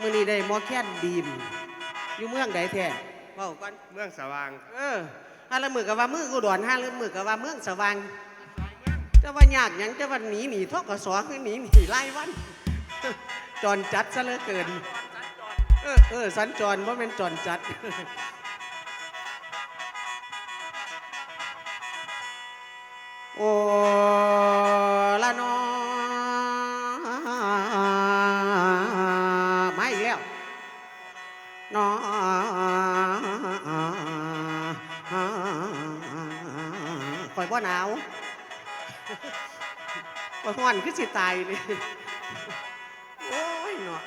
มื้อนี้ได้หมอแค้นดีม อยู่เมืองใดแท้เว้าก่อนเมืองสว่างเออห้าละมือก็ว่ามืออุดรห้าละมือก็ว่าเมืองสว่างจะว่ายากหยังจะว่าหนีหนีทกสคือหนีหนีไล่วัน จอนจัดซะเหลือเกิน เออเออสัญจรว่าเป็นจอนจัด โอ้าวคอยห้อนคือสิตายเลยโอ้ยเนาะ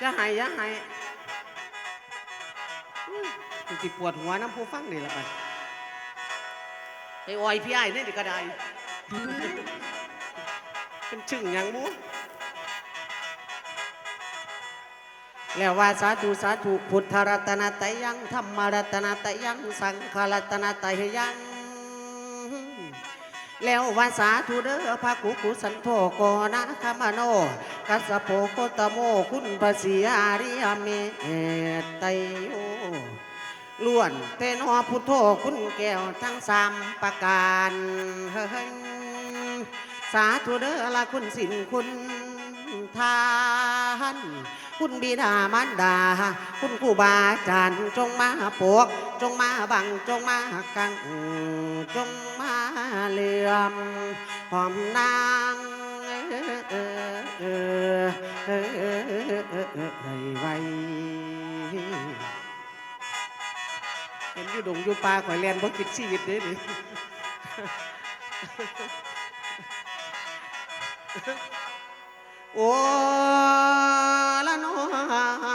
จะหายจะหายอุ้ยมันสิปวดหัวน้ำผู้ฟังนี่ละไปไอ้ออยพี่ไอ้ายนี่ดิก็ได้เป็นชึ่งยังมูแล้วว่าสาธุสาธุพุทธรัตนตยังธรรมรัตนตยังสังฆรัตนตยัง แล้ววาสาธุเด้อพระกุกุสันโธโกนะคามโน กัสสะโพโคตโมคุณปสีอาริยเมตไตโยล้วนเตนอพุทโธคุณแก้วทั้งสามประการเฮ้ยสาธุเด้อละคุณสินคุณทานคุณบิดามารดา คุณครูบาอาจารย์จงมาปวก จงมาบังจงมากังจง เหลื่อมหอมนางไว้เห็นอยู่ดงอยู่ปลาข่อยแลนบ่คิดชีวิตเด้ดิโอ้ละน้อ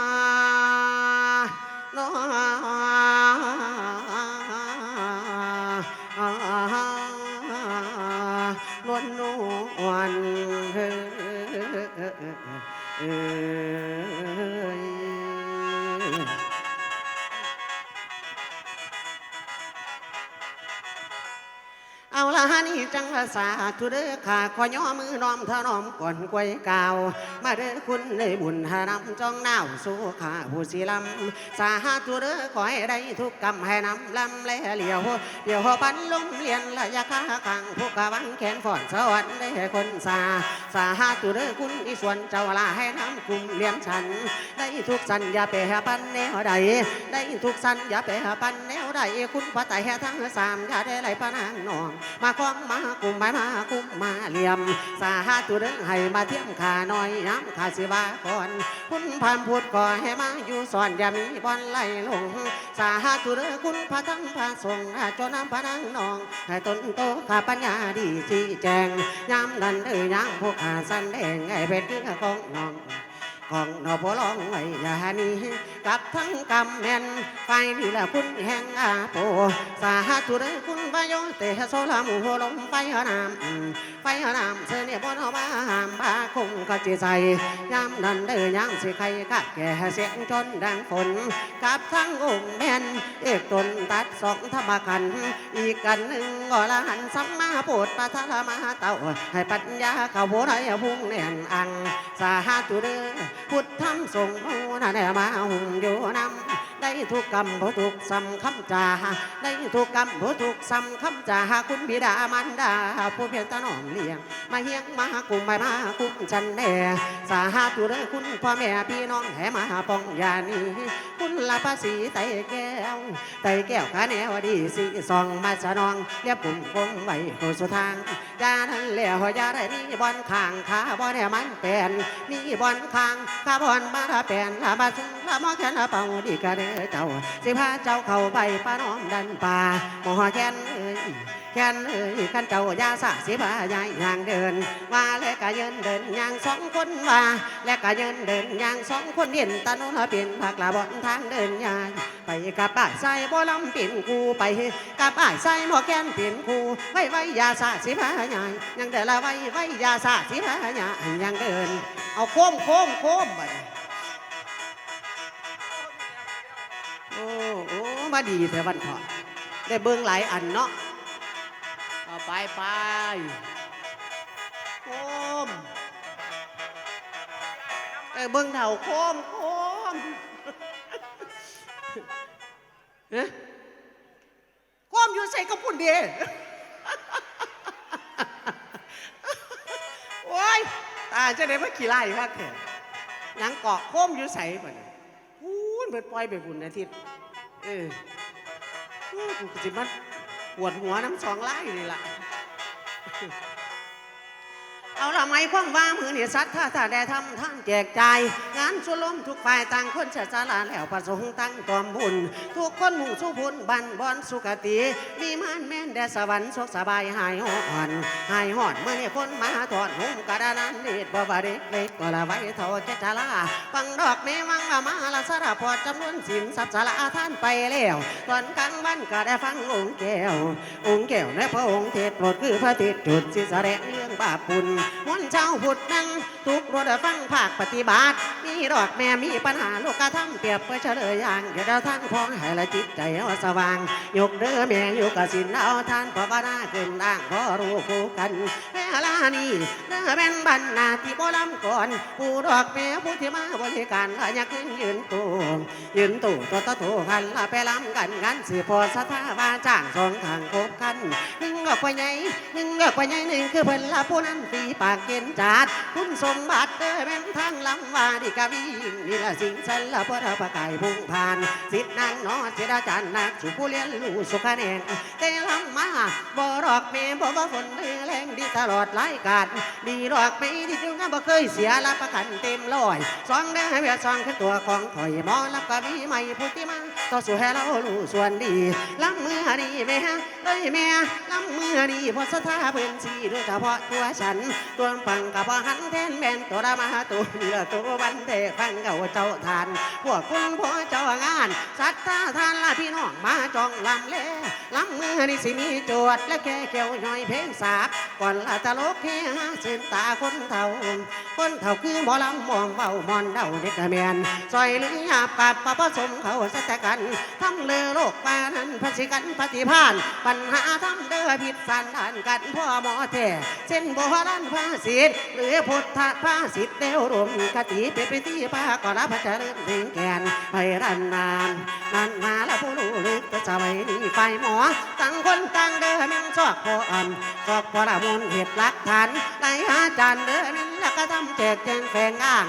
ঘর จังภาษาทุเด้อขาขอย่อมือน้อมถนอมก่อนกวยกาว มาเด้อคุณในบุญหานำจ้องหนาวสู้ขาผู้สีลำสาธุเด้อขอให้ได้ทุกกรรมให้นำลำและเหลียวเดี๋ยวปันลมเลียนละยาคาขังผู้กะวังแขนฝอนสวรรค์ได้คนสาสาธุเด้อคุณอีส่วนเจ้าลาให้น้ำคุมเลี้ยมฉัน ได้ทุกสัญญาเปหปันแนวใดได้ทุกสัญญาเปหปันแนวใดคุณพระไตรทั้งสามอย่าได้ไหลพระนางนอง มาคล้องมากุมไม้มากุมมาเหลี่ยม สาธุเด้อให้มาเทียมขาน้อยย้ำขาสิบาก่อนคุณพามพูดก่อให้มาอยู่สอนอย่ามีบอลไหลลง สาธุเด้อคุณพระทั้งพระสงฆ์จนน้ำพระนางนองให้ตนโตข้าปัญญาดีชี้แจงย้ำดันเอ้ยย้ำพวกขาสันแดงให้เป็นคือกองน้อง ของนอพลองไว้ยานี้กับทั้งกำแม่นไฟนี่ละคุณแห่งอาโป สาธุเด้อคุณพโยเตโซลามูโหลมไฟหนามไฟหนามเสน่ห์บนมาหามบาคงก็จีใจยามนั้นเด้อยามสิใครกัดแก่เสียงจนดังฝนกับทั้งองค์แม่นเอกตนตัดสองธรรมขันอีกกันหนึ่งก็ละหันสัมมาโปรดปัทรมาเต่าให้ปัญญาเขาโบไรพุ่งแน่นอังสาธุเด้อพุทธธรรมสงฆ์โมนาแนมาหุ่มอยู่นำ ได้ทุกกรรมผู้ทุกซ้ำคำจาได้ทุกกรรมผู้ทุกซ้ำคำจาคุณบิดามารดาผู้เพียรตะนอมเลี้ยงมาเฮียงมากุมไปมากุมจันแน่สาธุเด้อคุณพ่อแม่พี่น้องแห่มาปองยานีคุณละภาษีไตแก้วไตแก้วขาแนวดีสีซองมาสนองเรียบกลุ่มคงไว้โคสุทางยานั้นแล้วยาได้มีบอลข้างขาบอลเนี่ยมันเป็นมีบอลข้างขาบอลมาละเป็นละมาซึ่งละมอแขนละเป่าดีกระเด้อเจ้าสิพาเจ้าเข้าไปป้าน้อมดันป่าหมอแขนเอ้ยแขนเอ้ยขันเจ้ายาสะสิพายายย่างเดินว่าและกะเยินเดินย่างสองคนว่าและกะเยินเดินย่างสองคนเห็นตาโนละเปลี่ยนผักละบอนทางเดินยายไปกับป้ายใส่บ่ลำเปลี่ยนกูไปกับป้ายใส่หมอแกนเปลี่ยนกูไว้ไว้ยาสะสิพายายยังเดินละไว้ไว้ยาสะสิพายายยังเดิน เอาโค้มโค้มโค้มไป โอ้มาดีแต่วันถอดได้เบิ่งหลายอันเนาะเอาไปไปโอมเออเบิ่งเดาโคมโคมเอ๊ะโคมอยู่ใส่กระปุ่นเดีโอ้ยตาจะได้มาขี่ไล่ว่าเถอะยังเกาะโคมอยู่ใส่ป่เนี่ยพูนเปิดปล่อยไปบุญอาทิตย์ เออกูก็สิมันปวดหัวน้ำสองไล่นี่ล่ะ เอาละไม่คว่ำว่ามือนี่สัตว์ถ้าถ้าได้ทำท่านแจกจ่ายงานสุลมทุกฝ่ายต่างคนเสียสละแล้วประสงค์ตั้งตอมบุญ ทุกคนมุ่งสู่บุญบันบอนสุขติ มีมานแม่นแดสวรรค์สุขสบายหายอ่อนหายหอดเมื่อนี่คนมาถอดหุ่มกระดานนเด็ดบ่บาเด็กเล็กก็ละไว้เท่าแก่ชะลาฟังดอกเมวังว่ามาละสารพอดจำนวนสินทรัพย์สละท่านไปแล้วตอนกลางวันก็ได้ฟังองค์แก้วองค์แก้วในพระองค์เทศโปรดคือพระติดจุดสิแสดงเรื่องบาปบุญมวลเจ้าพุทธนั้นทุกรถฟังภาคปฏิบัติ มีดอกแม่มีปัญหาโลกธรรมเปรียบเพื่อเฉลยอย่างเดี๋ยวท่านพ้องให้ละจิตใจเอาสว่างยกเด้อแม่อยู่กับสินเอาท่านภาวนาขึ้นด่างพอรู้คู่กันเวลานี้เด้อเป็นบรรณาที่บ่ลำก่อน ผู้ดอกแม่ผู้ที่มาบริการละอยากขึ้นยืนตู้ยืนตู้ตัวตะโถกันละไปลำกันกันสิพอสถาว่าจ้างสองทางคบกันหนึ่งดอกไปใหญ่หนึ่งดอกไปใหญ่หนึ่งคือเพิ่นละผู้นั้นตีปากเย็นจัดคุณสมบัติเด้อเป็นทางลำว่าดีกะวีนี่ละสิงสันละพระราประกายพุ่งผ่านสิทธนั้นนอเจดาจันนักสู่ผู้เรียนรู้สุขแนงแต่ลำมาบ่รอกเมบ่ว่าฝนเรือแรงดีตลอดไล่กาดดีรอกไม่ดีจุงบ่เคยเสียรับประกันเต็มร้อยสองได้เวียสองคือตัวของข่อยมอรับกะวีใหม่พุทธิมา ต่อสู่ให้เรารู้ส่วนดีลำมือดีแม่เอ้ยแม่ลำมือดีเพอสถาเพิ่นสีโดยเฉพาะตัวฉันตัวฟังกับว่าหันแทนแมนตัวดามาตัวเหนือตัววันเทฟังเก่าเจ้าทานพวกคุณพ่อเจ้างานสัตตาทานลาพี่น้องมาจองลำเล่ลำมือนี่สิมีโจทย์และแค่เกี่ยวหน่อยเพลงสาบก่อนละตลกเฮฮาเส้นตาคนเฒ่าคนเฒ่าคือหมอลำมองเบามอนเดาเด็กแมนซอยลือหยาบกับปะผสมเขาสัจกันทำเลือโลกปานั้นพสิกันปฏิพาน ปัญหาทำเด้อผิดสันดานกันพ่อหมอแท้เส้นโบราณภาษิตหรือพุทธภาษิตเดวรวมคติเป็นไปที่พาก่อนรับพระเจริญถึงแกนไปรันนานนานมาแล้วผู้รู้ลึกแต่สมัยนี้ไฟหมอต่างคนต่างเด้อแม่งชอบพออ่อนชอบพอละมุนเหตุหลักฐานในอาจารย์เด้อม่นแล้วก็ทำแจกแจงแฝงอ้าง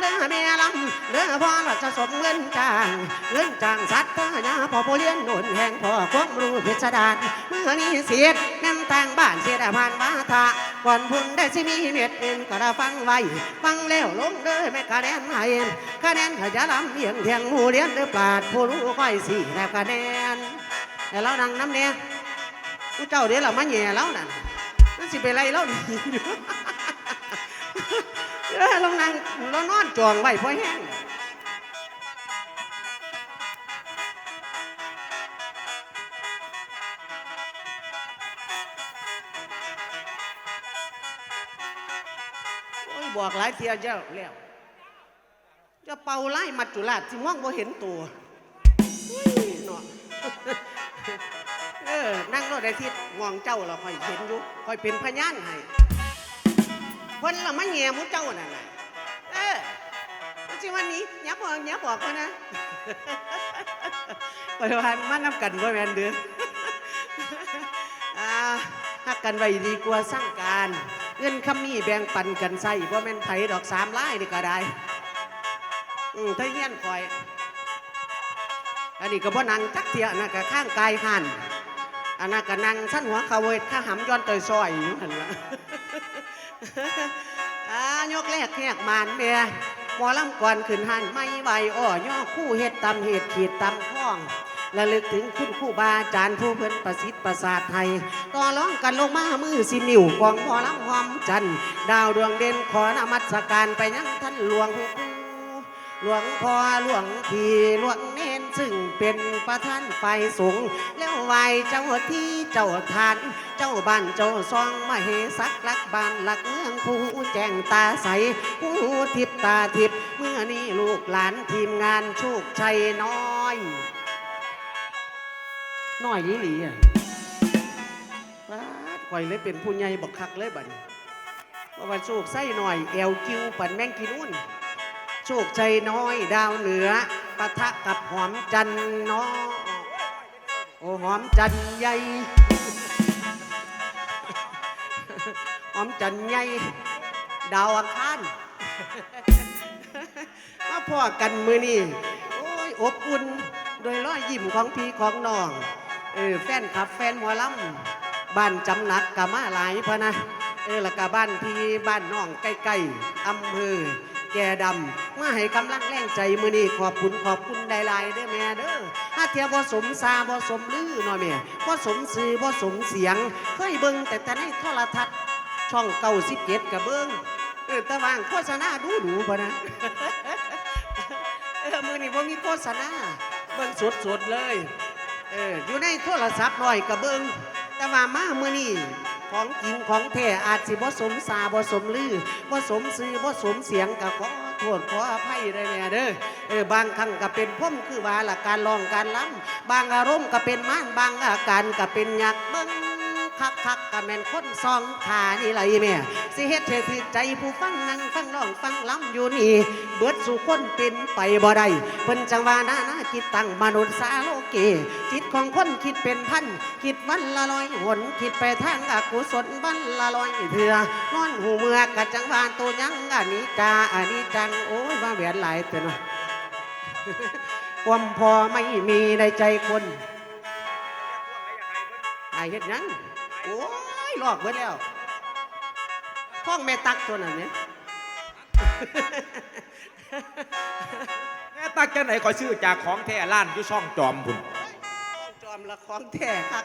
เด้อแม่ลำเด้อพ่อเราจะสมเงินจางเงินจางสัตว์พญาพ่อผู้เลี้ยงหนุนแห่งพ่อความรู้พิสดารเมื่อนี้เสียดแม่นต่งบ้านเสียดผ่านมาทาก่อนพุ่นได้สิมีเม็ดเอ็นก็ได้ฟังไว้ฟังแล้วลงเด้อแม่คะแนนให้คะแนนขยะลำเอียงเทียงหูเลี้ยนเด้อปราดผู้รู้ค่อยสี่แนบคะแนนแต่เรานั่งน้ำเนี่ยผู้เจ้าเดี๋ยวเรามาแย่แล้วนั่นนั่นสิไปไล่เราหนีอยู่ เออเรานั่งเรานอนจองไว้เพราะแห้งโอ้ยบอกหลายเทียเจ้าแล้วจะเป่าไล่มัดจุลาดที่มองบ่เห็นตัวเนาะเออนั่งรถได้ทิศมองเจ้าเราคอยเห็นอยู่คอยเป็นพยานให้ เพิ่นละมาแง่มูเจ้านั่นน่ะเออมันสิวันนี้อย่าบอกอย่าบอกเขานะไปวันมานำกันบ่แม่นเด้ออ่าฮักกันไว้ดีกว่าสร้างการ เงินคำมีแบ่งปันกันใส่บ่แม่นไผดอกสามล้ายนี่ก็ได้อืมถ้าเฮียนคอย อันนี้ก็บ่นังจักเทียนะก็ข้างกายหันอันนั้นก็นั่งสั้นหัวเขาเวทข้าหำย้อนเตยซอยอยู่หันละ อ่ายกแรกแขกมานเมียหมอลำก่อนขึ้นหันไม่ไหวอ้อย่อคู่เฮ็ดตำเหตุขีดตำข้องระลึกถึงคุณคู่บาอาจารย์ผู้เพิ่นประสิทธิ์ประสาทไทยต่อร้องกันลงมามือสินิวกองหมอลำหอมจันดาวดวงเด่นขอนมัสการไปยังท่านหลวงกูหลวงพ่อหลวงพี่หลวงเน้น ซึ่งเป็นประธานฝ่ายสงแล้วไหวเจ้าที่เจ้าทาน เจ้าบ้านเจ้าซองมาเฮสักลักบ้านหลักเมืองผู้แจ้งตาใสผู้ทิพตาทิพเมื่อนี้ลูกหลานทีมงานโชคชัยน้อย น้อยยี่หลีอะปาดข่อยเลยเป็นผู้ใหญ่บักคักเลยบัดนี้ว่าวันโชคไส้หน่อยแอวกิวปันแมงกินนุ่นโชคชัยน้อยดาวเหนือ ปะทะกับหอมจันน้อโอ้หอมจันใหญ่หอมจันใหญ่ดาวอังคารมาพ่อกันมือนี่โอ้ยอบอุ่นโดยรอยยิ้มของพี่ของน้องเออแฟนขับแฟนหมอลำบ้านจำหนักกะมาหลายพะนะเออล้วก็บ้านพี่บ้านน้องใกล้ๆอำเภอ แก่ดำมาให้กำลังแรงใจมือนี่ขอบคุณขอบคุณได้หลายเด้อแม่เด้อถ้าเทียบ่สมซาบ่สมลือหน่อยแม่บ่สมสื่อบ่สมเสียง เคยเบิ่งแต่แต่ในโทรทัศน์ช่องเก้าสิบเจ็ดกับเบิ้งเออตะวางโฆษณาดูดูพะนะเออมือนี่ว่ามีโฆษณาเบิ้งสดสดๆเลยเอออยู่ในโทรศัพท์หน่อยกับเบิ้งแต่ว่ามามือนี่ ของจริงของแท้อาจสิบ่สมสาบ่สมลือบ่สมซื้อบ่สมเสียงกับขอโทษขออภัยได้แม่เด้อเออบางครั้งก็เป็นพ่มคือว่าละการลองการล้ำบางอารมณ์ก็เป็นม่านบางอาการก็เป็นหยักเบิ้ง คักคักกะแม่นคนสองขานี่ไรแม่สิเฮ็ดให้ถือใจผู้ฟังนั่งฟังร้องฟังล้ำอยู่นี่ เบิดสู่คนเป็นไปบ่ได้เพิ่นจังว่านานาจิตตั้งมนุษย์สาโลเก จิตของคนคิดเป็นพัน คิดวันละร้อยหนคิดไปทางอกุศลวันละร้อยเถื่อนอนหูเมื่อกะจังว่าตัวยังอันนี้จาอันนี้จังโอ้ยว่าแหวนหลายเถอะเนาความพอไม่มีในใจคนไอเฮ็ดยัง โอ้ยหลอกเบิดแล้วห้องแม่ตักตัวนั้นเนี่ยแม่ตักจังไหนขอยซื้อจากของแท้ล้านอยู่ช่องจอมพุ่นจอมละของแท้คัก